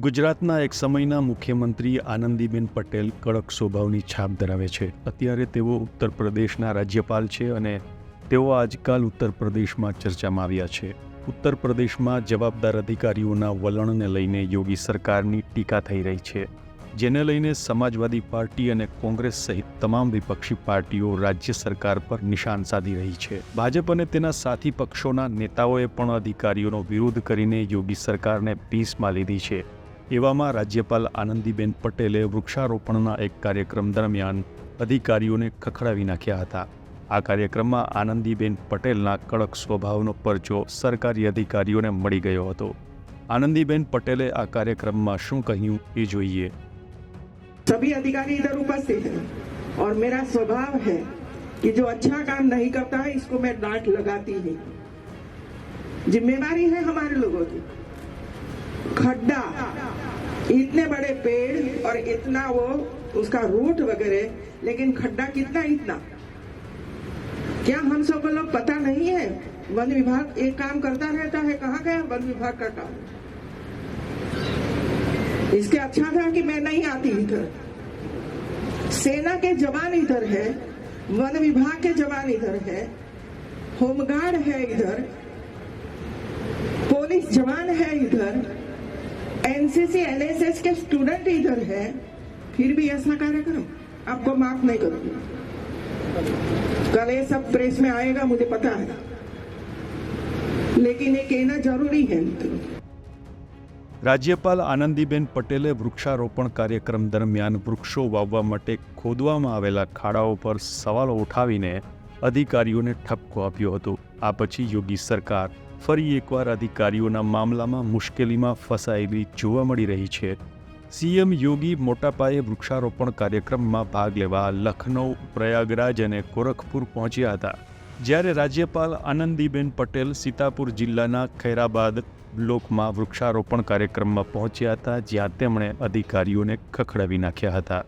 ગુજરાતના એક સમયના મુખ્યમંત્રી આનંદીબેન પટેલ કડક સ્વભાવની છાપ ધરાવે છે. અત્યારે તેઓ ઉત્તર પ્રદેશના રાજ્યપાલ છે અને તેઓ આજકાલ ઉત્તર પ્રદેશમાં ચર્ચામાં આવ્યા છે. ઉત્તર પ્રદેશમાં જવાબદાર અધિકારીઓના વલણને લઈને યોગી સરકારની ટીકા થઈ રહી છે. જેને લઈને સમાજવાદી પાર્ટી અને કોંગ્રેસ સહિત તમામ વિપક્ષી પાર્ટીઓ રાજ્ય સરકાર પર નિશાન સાધી રહી છે. ભાજપ અને તેના સાથી પક્ષોના નેતાઓએ પણ અધિકારીઓનો વિરોધ કરીને યોગી સરકારને પીસમાં લીધી છે. એવામાં રાજ્યપાલ આનંદીબેન પટેલે વૃક્ષારોપણના એક કાર્યક્રમ દરમિયાન અધિકારીઓને ખખડાવી નાખ્યા હતા આ કાર્યક્રમમાં આનંદીબેન પટેલના કડક સ્વભાવનો પરચો સરકારી અધિકારીઓને મળી ગયો હતો આનંદીબેન પટેલે આ કાર્યક્રમમાં શું કહ્યું એ જોઈએ सभी अधिकारी इधर उपस्थित हैं और मेरा स्वभाव है कि जो अच्छा काम नहीं करता है इसको मैं डांट लगाती ही जिम्मेवारी है हमारे लोगों की खड्डा इतने बड़े पेड़ और इतना वो, उसका रूट वगैरह, लेकिन खड्डा कितना इतना? क्या हम सब लोग पता नहीं है? वन विभाग एक काम करता रहता है, कहाँ गया? वन विभाग का काम। इसके अच्छा था कि मैं नहीं आती इधर। सेना के जवान इधर है, वन विभाग के जवान इधर है, होमगार्ड है इधर, पुलिस जवान है इधर एनसीसी एनएसएस के स्टूडेंट इधर है फिर भी ऐसा कार्यक्रम आपको माफ नहीं करूंगी कल ये सब प्रेस में आएगा मुझे पता है लेकिन ये कहना जरूरी है मित्रों રાજ્યપાલ આનંદીબેન પટેલે વૃક્ષારોપણ કાર્યક્રમ દરમિયાન વૃક્ષો વાવવા માટે ખોદવામાં આવેલા ખાડાઓ પર સવાલો ઉઠાવીને અધિકારીઓને ઠપકો આપ્યો હતો આ પછી યોગી સરકાર ફરી એકવાર અધિકારીઓના મામલામાં મુશ્કેલીમાં ફસાયેલી જોવા મળી રહી છે. સીએમ યોગી મોટા પાયે વૃક્ષારોપણ કાર્યક્રમમાં ભાગ લેવા લખનૌ, પ્રયાગરાજ અને ગોરખપુર પહોંચ્યા હતા. જ્યારે રાજ્યપાલ આનંદીબેન પટેલ સીતાપુર જિલ્લાના ખૈરાબાદ બ્લોકમાં વૃક્ષારોપણ કાર્યક્રમમાં પહોંચ્યા હતા, જ્યાં તેમણે અધિકારીઓને ખખડાવી નાખ્યા હતા.